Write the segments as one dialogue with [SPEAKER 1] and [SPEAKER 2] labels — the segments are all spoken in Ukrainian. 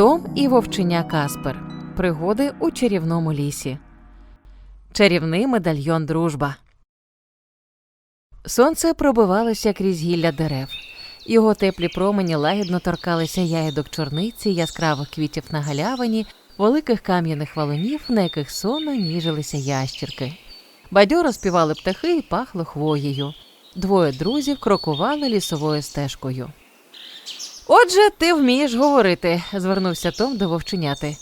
[SPEAKER 1] Том і вовченя Каспер. Пригоди у чарівному лісі. Чарівний медальйон дружба. Сонце пробивалося крізь гілля дерев. Його теплі промені лагідно торкалися ягідок чорниці, яскравих квітів на галявині, великих кам'яних валунів, на яких сонно ніжилися ящірки. Бадьоро співали птахи і пахло хвоєю. Двоє друзів крокували лісовою стежкою. Отже, ти вмієш говорити, звернувся Том до вовченяти.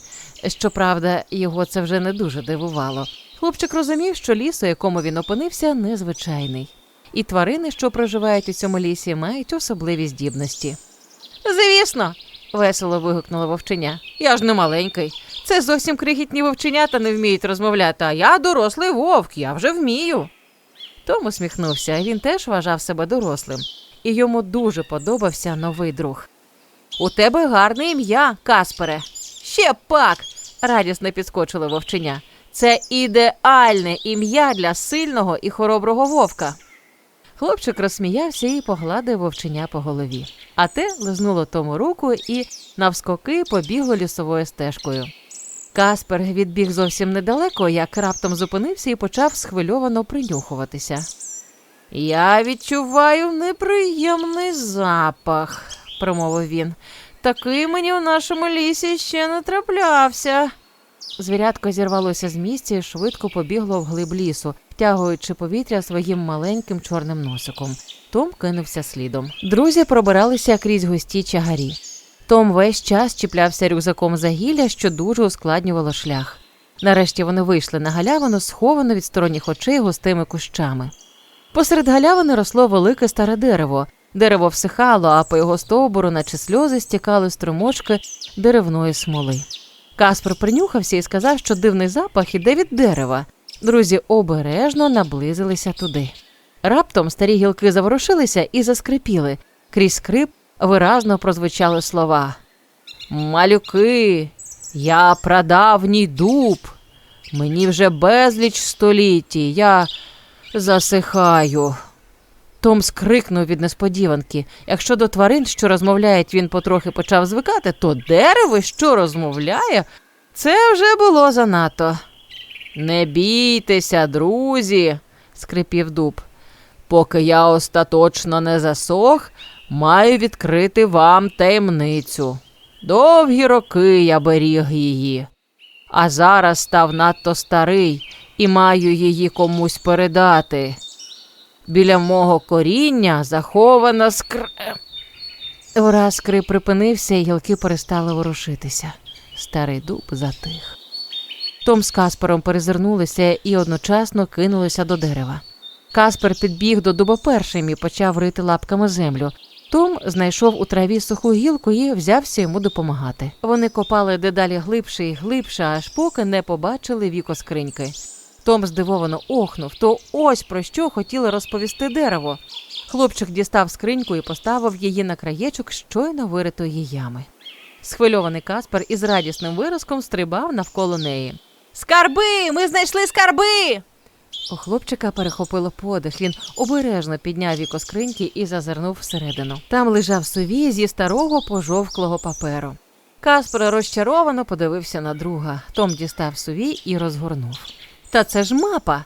[SPEAKER 1] Щоправда, його це вже не дуже дивувало. Хлопчик розумів, що ліс, у якому він опинився, незвичайний. І тварини, що проживають у цьому лісі, мають особливі здібності. Звісно, весело вигукнула вовченя. Я ж не маленький. Це зовсім крихітні вовченята не вміють розмовляти, а я дорослий вовк, я вже вмію. Том усміхнувся, він теж вважав себе дорослим, і йому дуже подобався новий друг. У тебе гарне ім'я, Каспере. Ще пак. радісно підскочила вовченя. Це ідеальне ім'я для сильного і хороброго вовка. Хлопчик розсміявся і погладив вовченя по голові. А те лизнуло тому руку і навскоки побігло лісовою стежкою. Каспер відбіг зовсім недалеко, як раптом зупинився і почав схвильовано принюхуватися. Я відчуваю неприємний запах, промовив він. Такий мені у нашому лісі ще не траплявся. Звірятко зірвалося з місця і швидко побігло вглиб лісу, втягуючи повітря своїм маленьким чорним носиком. Том кинувся слідом. Друзі пробиралися крізь густі чагарі. Том весь час чіплявся рюкзаком за гілля, що дуже ускладнювало шлях. Нарешті вони вийшли на галявину, сховану від сторонніх очей густими кущами. Посеред галявини росло велике старе дерево. Дерево всихало, а по його стовбуру, наче сльози, стікали струмочки деревної смоли. Каспер принюхався і сказав, що дивний запах іде від дерева. Друзі обережно наблизилися туди. Раптом старі гілки заворушилися і заскрипіли. Крізь скрип виразно прозвучали слова. Малюки, я прадавній дуб. Мені вже безліч столітті, я засихаю. Том скрикнув від несподіванки. Якщо до тварин, що розмовляють, він потрохи почав звикати, то дерево, що розмовляє, це вже було занадто. Не бійтеся, друзі, скрипів дуб. Поки я остаточно не засох, маю відкрити вам таємницю. Довгі роки я беріг її, а зараз став надто старий і маю її комусь передати. Біля мого коріння захована скр. Враз скрип припинився, і гілки перестали ворушитися. Старий дуб затих. Том з Каспером перезирнулися і одночасно кинулися до дерева. Каспер підбіг до дуба першим і почав рити лапками землю. Том знайшов у траві суху гілку і взявся йому допомагати. Вони копали дедалі глибше і глибше, аж поки не побачили віко скриньки. Том здивовано охнув, то ось про що хотіли розповісти дерево. Хлопчик дістав скриньку і поставив її на краєчок щойно виритої ями. Схвильований Каспер із радісним виразком стрибав навколо неї. Скарби! Ми знайшли скарби! У хлопчика перехопило подих. Він обережно підняв віко скриньки і зазирнув всередину. Там лежав сувій зі старого пожовклого паперу. Каспер розчаровано подивився на друга. Том дістав сувій і розгорнув. Та це ж мапа.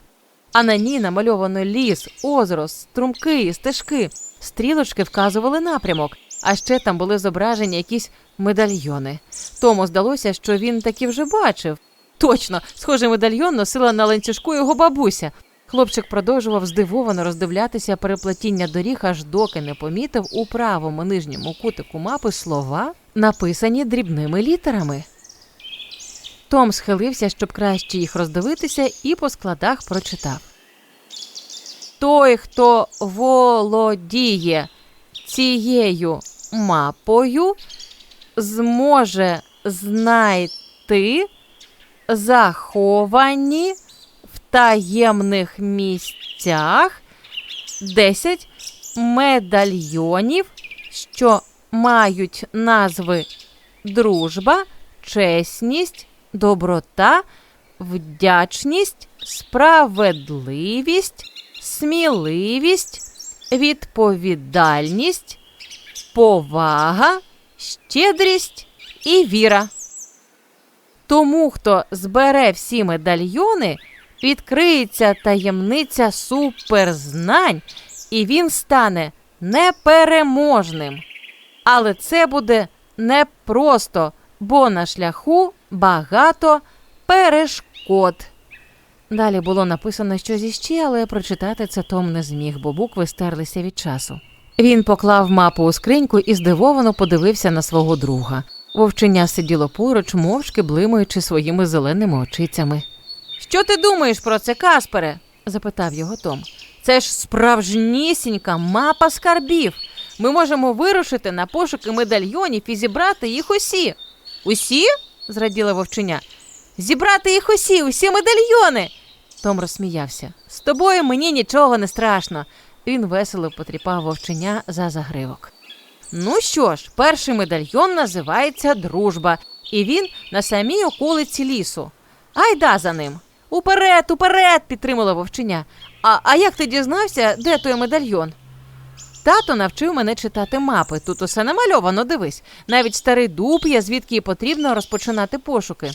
[SPEAKER 1] А на ній намальовано ліс, озеро, струмки і стежки. Стрілочки вказували напрямок, а ще там були зображені якісь медальйони. Тому здалося, що він таки вже бачив. Точно, схожий медальйон носила на ланцюжку його бабуся. Хлопчик продовжував здивовано роздивлятися переплетіння доріг, аж доки не помітив у правому нижньому кутику мапи слова, написані дрібними літерами. Том схилився, щоб краще їх роздивитися, і по складах прочитав. Той, хто володіє цією мапою, зможе знайти заховані в таємних місцях 10 медальйонів, що мають назви дружба, чесність, доброта, вдячність, справедливість, сміливість, відповідальність, повага, щедрість і віра. Тому, хто збере всі медальйони, відкриється таємниця суперзнань, і він стане непереможним. Але це буде непросто, бо на шляху багато перешкод. Далі було написано щось іще, але прочитати це Том не зміг, бо букви стерлися від часу. Він поклав мапу у скриньку і здивовано подивився на свого друга. Вовченя сиділо поруч, мовчки блимаючи своїми зеленими очицями. Що ти думаєш про це, Каспере? запитав його Том. Це ж справжнісінька мапа скарбів. Ми можемо вирушити на пошуки медальйонів і зібрати їх усі. Усі? зраділа вовченя. Зібрати їх усі, усі медальйони. Том розсміявся. З тобою мені нічого не страшно. Він весело потріпав вовченя за загривок. Ну що ж, перший медальйон називається Дружба, і він на самій околиці лісу. Айда за ним. Уперед, уперед, підтримала вовченя. А, а як ти дізнався, де той медальйон? Тато навчив мене читати мапи. Тут усе намальовано, дивись. Навіть старий дуб є, звідки потрібно розпочинати пошуки.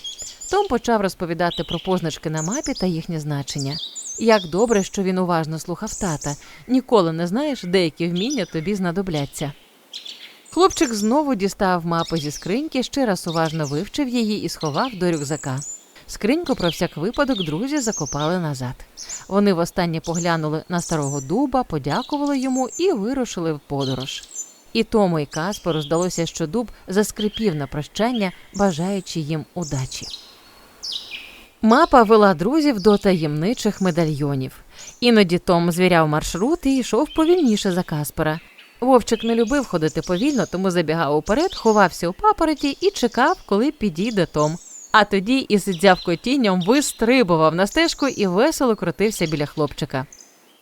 [SPEAKER 1] Том почав розповідати про позначки на мапі та їхнє значення. Як добре, що він уважно слухав тата. Ніколи не знаєш, деякі вміння тобі знадобляться. Хлопчик знову дістав мапу зі скриньки, ще раз уважно вивчив її і сховав до рюкзака. Скриньку про всяк випадок друзі закопали назад. Вони востаннє поглянули на старого дуба, подякували йому і вирушили в подорож. І Тому і Каспару здалося, що дуб заскрипів на прощання, бажаючи їм удачі. Мапа вела друзів до таємничих медальйонів. Іноді Том звіряв маршрут і йшов повільніше за Каспера. Вовчик не любив ходити повільно, тому забігав уперед, ховався у папороті і чекав, коли підійде Том. А тоді із дзявкотінням вистрибував на стежку і весело крутився біля хлопчика.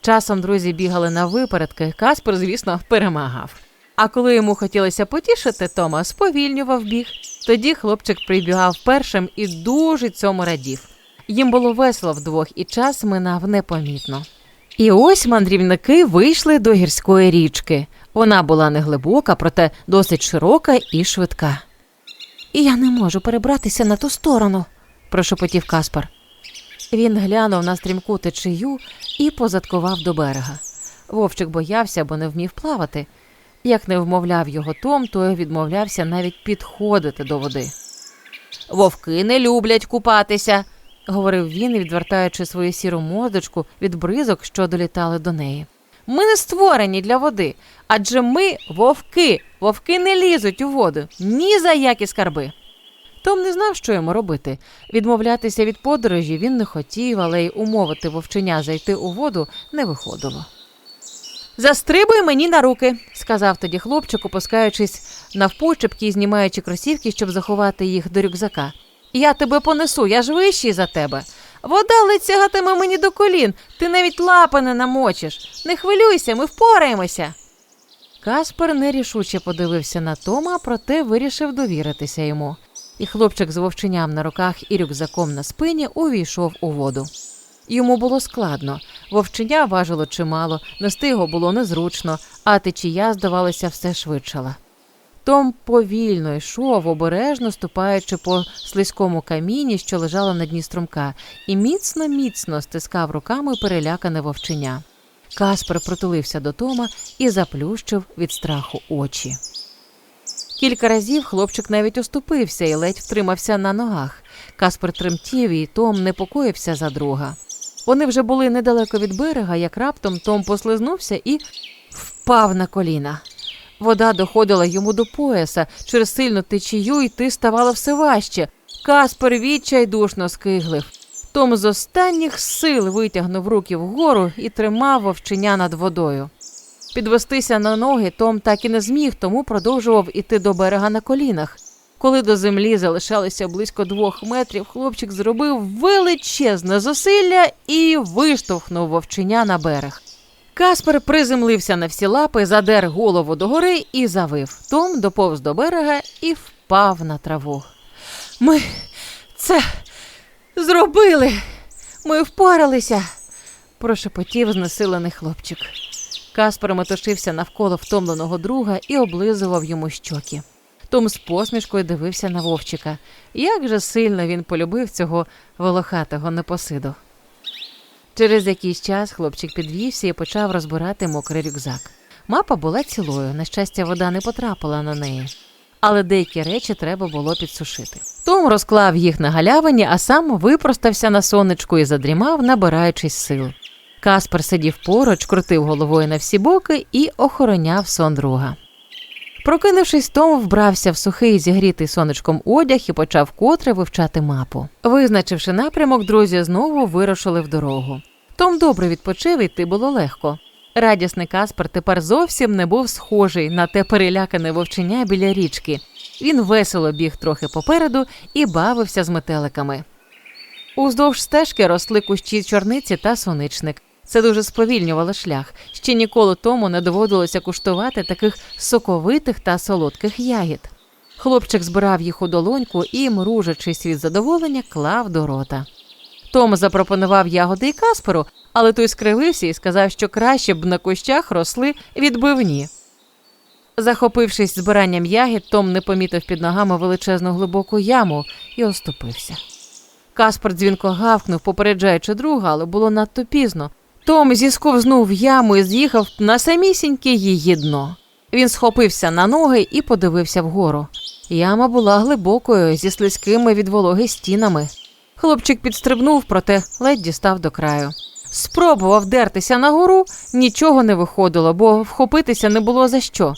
[SPEAKER 1] Часом друзі бігали на випередки, Каспер, звісно, перемагав. А коли йому хотілося потішити Тома, сповільнював біг. Тоді хлопчик прибігав першим і дуже цьому радів. Їм було весело вдвох, і час минав непомітно. І ось мандрівники вийшли до гірської річки. Вона була неглибока, проте досить широка і швидка. І я не можу перебратися на ту сторону, прошепотів Каспар. Він глянув на стрімку течію і позадкував до берега. Вовчик боявся, бо не вмів плавати. Як не вмовляв його Том, той відмовлявся навіть підходити до води. Вовки не люблять купатися, говорив він, відвертаючи свою сіру мордочку від бризок, що долітали до неї. Ми не створені для води, адже ми вовки. Вовки не лізуть у воду ні за які скарби. Том не знав, що йому робити. Відмовлятися від подорожі він не хотів, але й умовити вовченя зайти у воду не виходило. Застрибуй мені на руки, сказав тоді хлопчик, опускаючись навпочепки і знімаючи кросівки, щоб заховати їх до рюкзака. Я тебе понесу, я ж вищий за тебе. Вода лицягатиме мені до колін, ти навіть лапи не намочиш. Не хвилюйся, ми впораємося. Каспер нерішуче подивився на Тома, проте вирішив довіритися йому. І хлопчик з вовченям на руках і рюкзаком на спині увійшов у воду. Йому було складно. Вовченя важило чимало, нести його було незручно, а течія, здавалося, все швидшала. Том повільно йшов, обережно ступаючи по слизькому каміні, що лежало на дні струмка, і міцно міцно стискав руками перелякане вовченя. Каспер притулився до Тома і заплющив від страху очі. Кілька разів хлопчик навіть оступився і ледь втримався на ногах. Каспер тремтів, і Том непокоївся за друга. Вони вже були недалеко від берега, як раптом Том послизнувся і впав на коліна. Вода доходила йому до пояса, через сильну течію йти ставало все важче. Каспер відчайдушно скиглив. Том з останніх сил витягнув руки вгору і тримав вовченя над водою. Підвестися на ноги Том так і не зміг, тому продовжував іти до берега на колінах. Коли до землі залишалося близько двох метрів, хлопчик зробив величезне зусилля і виштовхнув вовченя на берег. Каспер приземлився на всі лапи, задер голову догори і завив. Том доповз до берега і впав на траву. Ми це зробили. Ми впоралися, прошепотів знесилений хлопчик. Каспер метушився навколо втомленого друга і облизував йому щоки. Том з посмішкою дивився на вовчика. Як же сильно він полюбив цього волохатого непосиду. Через якийсь час хлопчик підвівся і почав розбирати мокрий рюкзак. Мапа була цілою, на щастя, вода не потрапила на неї. Але деякі речі треба було підсушити. Том розклав їх на галявині, а сам випростався на сонечку і задрімав, набираючись сил. Каспер сидів поруч, крутив головою на всі боки і охороняв сон друга. Прокинувшись, Том вбрався в сухий зігрітий сонечком одяг і почав котре вивчати мапу. Визначивши напрямок, друзі знову вирушили в дорогу. Том добре відпочив, йти було легко. Радісний Каспер тепер зовсім не був схожий на те перелякане вовчення біля річки. Він весело біг трохи попереду і бавився з метеликами. Уздовж стежки росли кущі чорниці та соничник. Це дуже сповільнювало шлях. Ще ніколи тому не доводилося куштувати таких соковитих та солодких ягід. Хлопчик збирав їх у долоньку і, мружачись від задоволення, клав до рота. Том запропонував ягоди і Касперу, але той скривився і сказав, що краще б на кущах росли відбивні. Захопившись збиранням ягід, Том не помітив під ногами величезну глибоку яму і оступився. Каспер дзвінко гавкнув, попереджаючи друга, але було надто пізно. Том зісковзнув в яму і з'їхав на самісіньке її дно. Він схопився на ноги і подивився вгору. Яма була глибокою, зі слизькими від вологи стінами. Хлопчик підстрибнув, проте ледь дістав до краю. Спробував дертися нагору, нічого не виходило, бо вхопитися не було за що.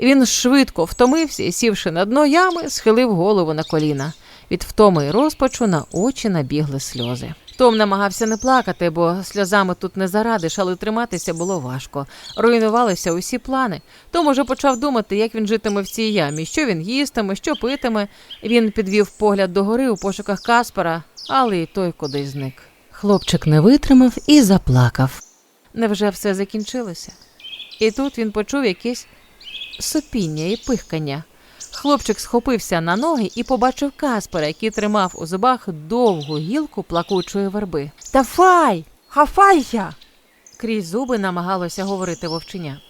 [SPEAKER 1] Він швидко втомився і, сівши на дно ями, схилив голову на коліна. Від втоми й розпачу на очі набігли сльози. Том намагався не плакати, бо сльозами тут не зарадиш, але триматися було важко. Руйнувалися усі плани. Том уже почав думати, як він житиме в цій ямі, що він їстиме, що питиме. Він підвів погляд догори у пошуках Каспера, але й той кудись зник. Хлопчик не витримав і заплакав. Невже все закінчилося? І тут він почув якесь сопіння і пихкання. Хлопчик схопився на ноги і побачив Каспера, який тримав у зубах довгу гілку плакучої верби. Давай! Хафайся! Крізь зуби намагалося говорити вовченя.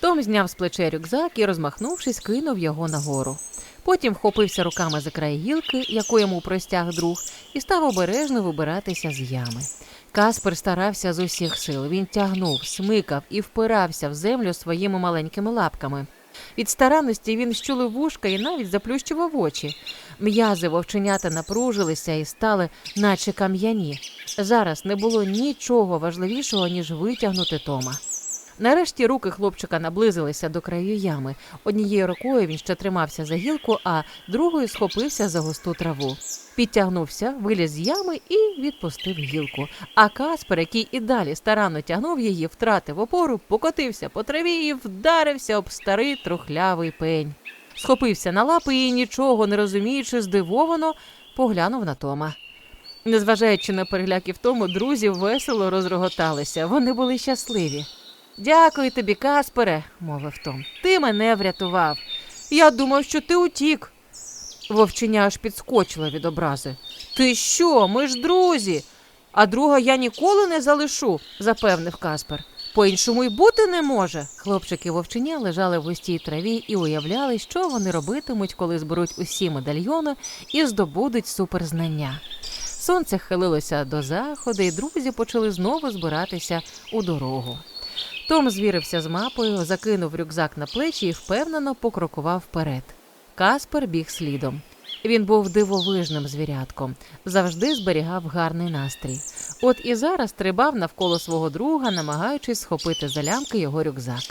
[SPEAKER 1] Том зняв з плече рюкзак і, розмахнувшись, кинув його нагору. Потім вхопився руками за край гілки, яку йому простяг друг, і став обережно вибиратися з ями. Каспер старався з усіх сил. Він тягнув, смикав і впирався в землю своїми маленькими лапками. Від старанності він щулив вушка і навіть заплющував очі. М'язи вовченята напружилися і стали, наче кам'яні. Зараз не було нічого важливішого, ніж витягнути Тома. Нарешті руки хлопчика наблизилися до краю ями. Однією рукою він ще тримався за гілку, а другою схопився за густу траву. Підтягнувся, виліз з ями і відпустив гілку. А Каспер, який і далі старанно тягнув її, втратив опору, покотився по траві і вдарився об старий трухлявий пень. Схопився на лапи і, нічого не розуміючи, здивовано поглянув на Тома. Незважаючи на переляки в тому, друзі весело розроготалися. Вони були щасливі. Дякую тобі, Каспере, мовив Том. Ти мене врятував. Я думав, що ти утік. Вовченя аж підскочила від образи. Ти що? Ми ж друзі. А друга я ніколи не залишу, запевнив Каспер. По-іншому й бути не може. Хлопчики вовченя лежали в густій траві і уявляли, що вони робитимуть, коли зберуть усі медальйони і здобудуть суперзнання. Сонце хилилося до заходу, і друзі почали знову збиратися у дорогу. Том звірився з мапою, закинув рюкзак на плечі і впевнено покрокував вперед. Каспер біг слідом. Він був дивовижним звірятком, завжди зберігав гарний настрій. От і зараз стрибав навколо свого друга, намагаючись схопити за лямки його рюкзак.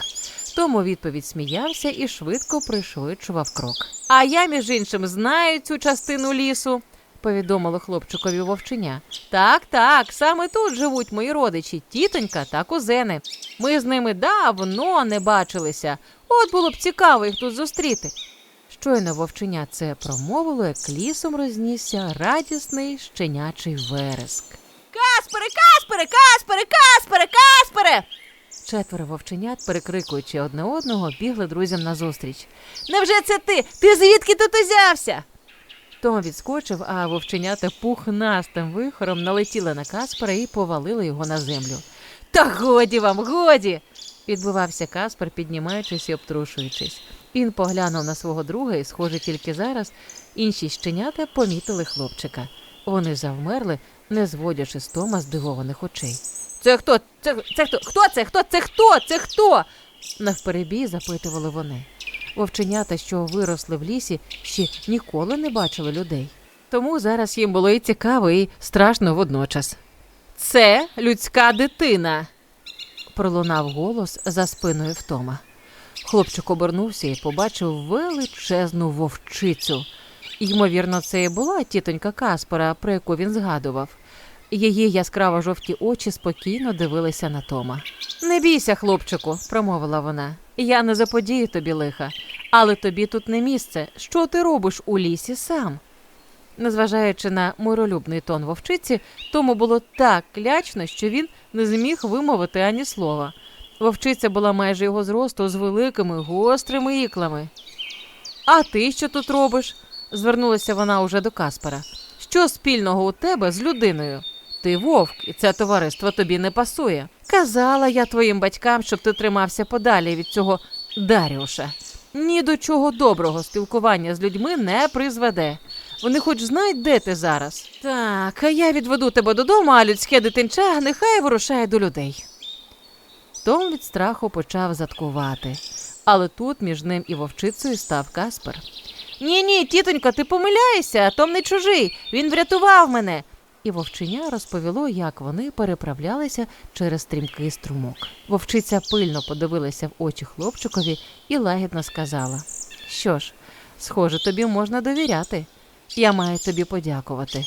[SPEAKER 1] Том у відповідь сміявся і швидко пришвидшував крок. А я, між іншим, знаю цю частину лісу, повідомило хлопчикові вовченя. Так, так, саме тут живуть мої родичі, тітонька та кузени. Ми з ними давно не бачилися. От було б цікаво їх тут зустріти. Щойно вовченя це промовило, як лісом рознісся радісний щенячий вереск. Каспере, Каспере, Каспере, Каспере, Каспере. Четверо вовченят, перекрикуючи одне одного, бігли друзям назустріч. Невже це ти? Ти звідки тут узявся? Том відскочив, а вовченята пухнастим вихором налетіли на Каспера і повалили його на землю. Та годі вам, годі. відбивався Каспер, піднімаючись і обтрушуючись. Він поглянув на свого друга, і, схоже, тільки зараз інші щенята помітили хлопчика. Вони завмерли, не зводячи з Тома здивованих очей. Це хто? Це, це хто? Хто це? Хто це? Хто? Це хто? Навперебій запитували вони. Вовченята, що виросли в лісі, ще ніколи не бачили людей. Тому зараз їм було і цікаво, і страшно водночас. Це людська дитина, пролунав голос за спиною втома. Хлопчик обернувся і побачив величезну вовчицю. Ймовірно, це і була тітонька Каспера, про яку він згадував. Її яскраво жовті очі спокійно дивилися на Тома. Не бійся, хлопчику, промовила вона. Я не заподію тобі лиха, але тобі тут не місце. Що ти робиш у лісі сам? Незважаючи на миролюбний тон вовчиці, тому було так клячно, що він не зміг вимовити ані слова. Вовчиця була майже його зросту з великими гострими іклами. А ти що тут робиш? звернулася вона уже до Каспера. Що спільного у тебе з людиною? Ти вовк, і це товариство тобі не пасує. Казала я твоїм батькам, щоб ти тримався подалі від цього Даріуша. Ні до чого доброго спілкування з людьми не призведе. Вони хоч знають, де ти зараз. Так, а я відведу тебе додому, а людське дитинча нехай вирушає до людей. Том від страху почав заткувати, але тут між ним і вовчицею став Каспер. Ні, ні, тітонько, ти помиляєшся, Том не чужий. Він врятував мене. І вовченя розповіло, як вони переправлялися через стрімкий струмок. Вовчиця пильно подивилася в очі хлопчикові і лагідно сказала: Що ж, схоже, тобі можна довіряти. Я маю тобі подякувати.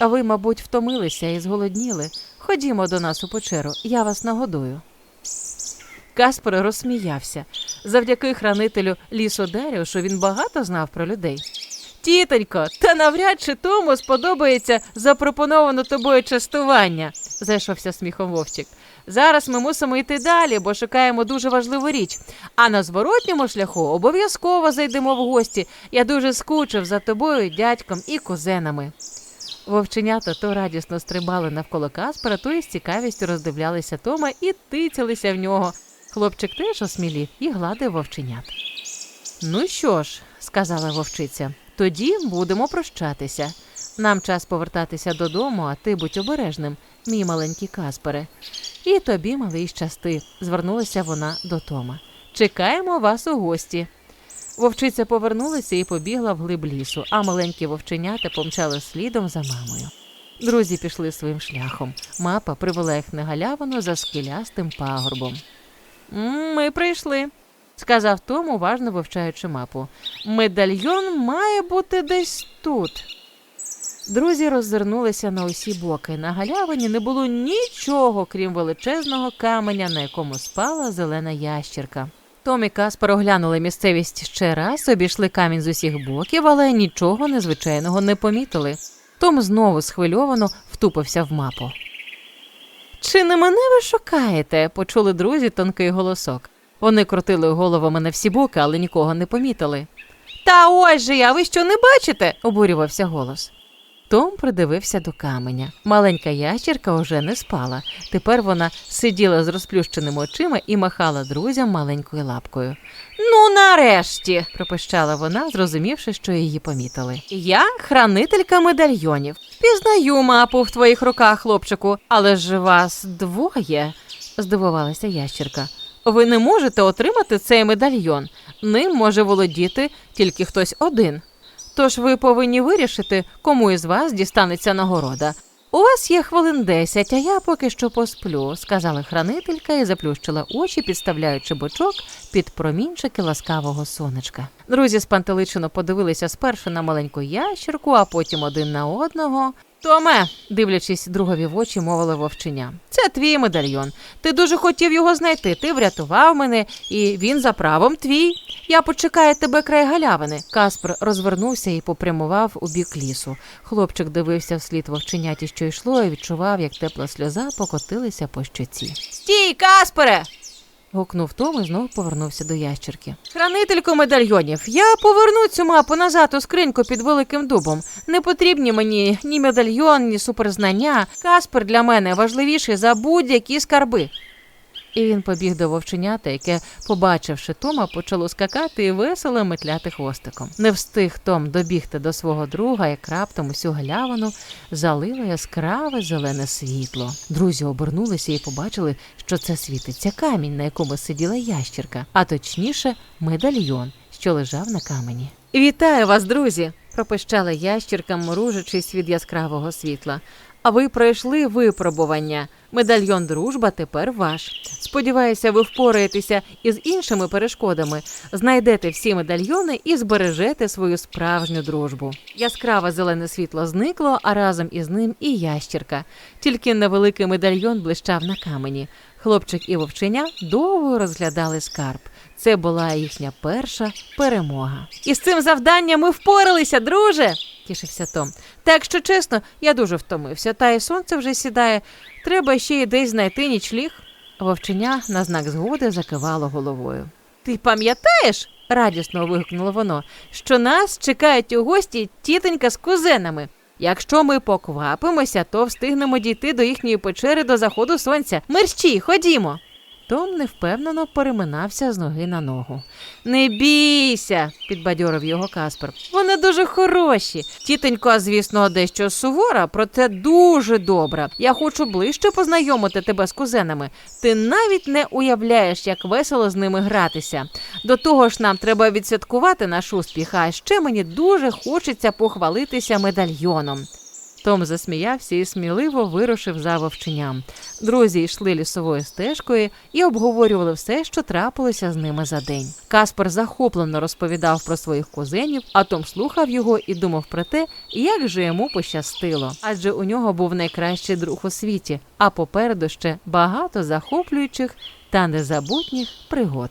[SPEAKER 1] А ви, мабуть, втомилися і зголодніли. Ходімо до нас у печеру, я вас нагодую. Каспер розсміявся. Завдяки хранителю лісу Даріушу він багато знав про людей. Тітонько, та навряд чи тому сподобається запропоноване тобою частування, зайшовся сміхом вовчик. Зараз ми мусимо йти далі, бо шукаємо дуже важливу річ. А на зворотньому шляху обов'язково зайдемо в гості. Я дуже скучив за тобою, дядьком і кузенами. Вовченята то радісно стрибали навколо Каспера, то із цікавістю роздивлялися Тома і тицялися в нього. Хлопчик теж осмілів і гладив вовченят. Ну що ж, сказала вовчиця, тоді будемо прощатися. Нам час повертатися додому, а ти будь обережним, мій маленький Каспере. І тобі, малий, щасти, звернулася вона до Тома. Чекаємо вас у гості. Вовчиця повернулася і побігла вглиб лісу, а маленькі вовченята помчали слідом за мамою. Друзі пішли своїм шляхом. Мапа привела їх на за скелястим пагорбом. «М, Ми прийшли, сказав Том, уважно вивчаючи мапу. Медальйон має бути десь тут. Друзі роззирнулися на усі боки. На галявині не було нічого, крім величезного каменя, на якому спала зелена ящірка. Том і Каспар оглянули місцевість ще раз, обійшли камінь з усіх боків, але нічого незвичайного не помітили. Том знову схвильовано втупився в мапу. Чи не мене ви шукаєте? почули друзі тонкий голосок. Вони крутили головами на всі боки, але нікого не помітили. Та ось же я, ви що не бачите? обурювався голос. Том придивився до каменя. Маленька ящірка уже не спала. Тепер вона сиділа з розплющеними очима і махала друзям маленькою лапкою. Ну, нарешті, пропищала вона, зрозумівши, що її помітили. Я хранителька медальйонів. Пізнаю мапу в твоїх руках, хлопчику, але ж вас двоє, здивувалася ящірка. Ви не можете отримати цей медальйон. Ним може володіти тільки хтось один. Тож ви повинні вирішити, кому із вас дістанеться нагорода. У вас є хвилин десять, а я поки що посплю, сказала хранителька і заплющила очі, підставляючи бочок під промінчики ласкавого сонечка. Друзі спантеличено подивилися спершу на маленьку ящерку, а потім один на одного. Томе, дивлячись другові в очі, мовила вовченя. Це твій медальйон. Ти дуже хотів його знайти. Ти врятував мене, і він за правом твій. Я почекаю тебе край галявини. Каспер розвернувся і попрямував у бік лісу. Хлопчик дивився вслід вовченяті, що йшло, і відчував, як тепла сльоза покотилися по щоці. Стій, Каспере! Гукнув Том і знов повернувся до ящерки. Хранителько медальйонів, я поверну цю мапу назад у скриньку під великим дубом. Не потрібні мені ні медальйон, ні суперзнання. Каспер для мене важливіший за будь-які скарби. І він побіг до вовченята, яке, побачивши Тома, почало скакати і весело метляти хвостиком. Не встиг Том добігти до свого друга, як раптом усю галявину залило яскраве зелене світло. Друзі обернулися і побачили, що це світиться камінь, на якому сиділа ящірка, а точніше, медальйон, що лежав на камені. Вітаю вас, друзі! пропищала ящірка, мружачись від яскравого світла. А ви пройшли випробування. Медальйон дружба тепер ваш. Сподіваюся, ви впораєтеся із іншими перешкодами, знайдете всі медальйони і збережете свою справжню дружбу. Яскраве зелене світло зникло, а разом із ним і ящірка. Тільки невеликий медальйон блищав на камені. Хлопчик і вовченя довго розглядали скарб. Це була їхня перша перемога. І з цим завданням ми впоралися, друже. Тішився Том. Та якщо чесно, я дуже втомився, та й сонце вже сідає. Треба ще й десь знайти нічліг. Вовченя на знак згоди закивало головою. Ти пам'ятаєш? радісно вигукнуло воно, що нас чекають у гості тітонька з кузенами. Якщо ми поквапимося, то встигнемо дійти до їхньої печери до заходу сонця. Мерщій, ходімо. Том невпевнено переминався з ноги на ногу. Не бійся, підбадьорив його Каспер. Вони дуже хороші. Тітонько, звісно, дещо сувора, проте дуже добра. Я хочу ближче познайомити тебе з кузенами. Ти навіть не уявляєш, як весело з ними гратися. До того ж, нам треба відсвяткувати наш успіх, а ще мені дуже хочеться похвалитися медальйоном. Том засміявся і сміливо вирушив за вовченням. Друзі йшли лісовою стежкою і обговорювали все, що трапилося з ними за день. Каспер захоплено розповідав про своїх кузенів, а Том слухав його і думав про те, як же йому пощастило. Адже у нього був найкращий друг у світі, а попереду ще багато захоплюючих та незабутніх пригод.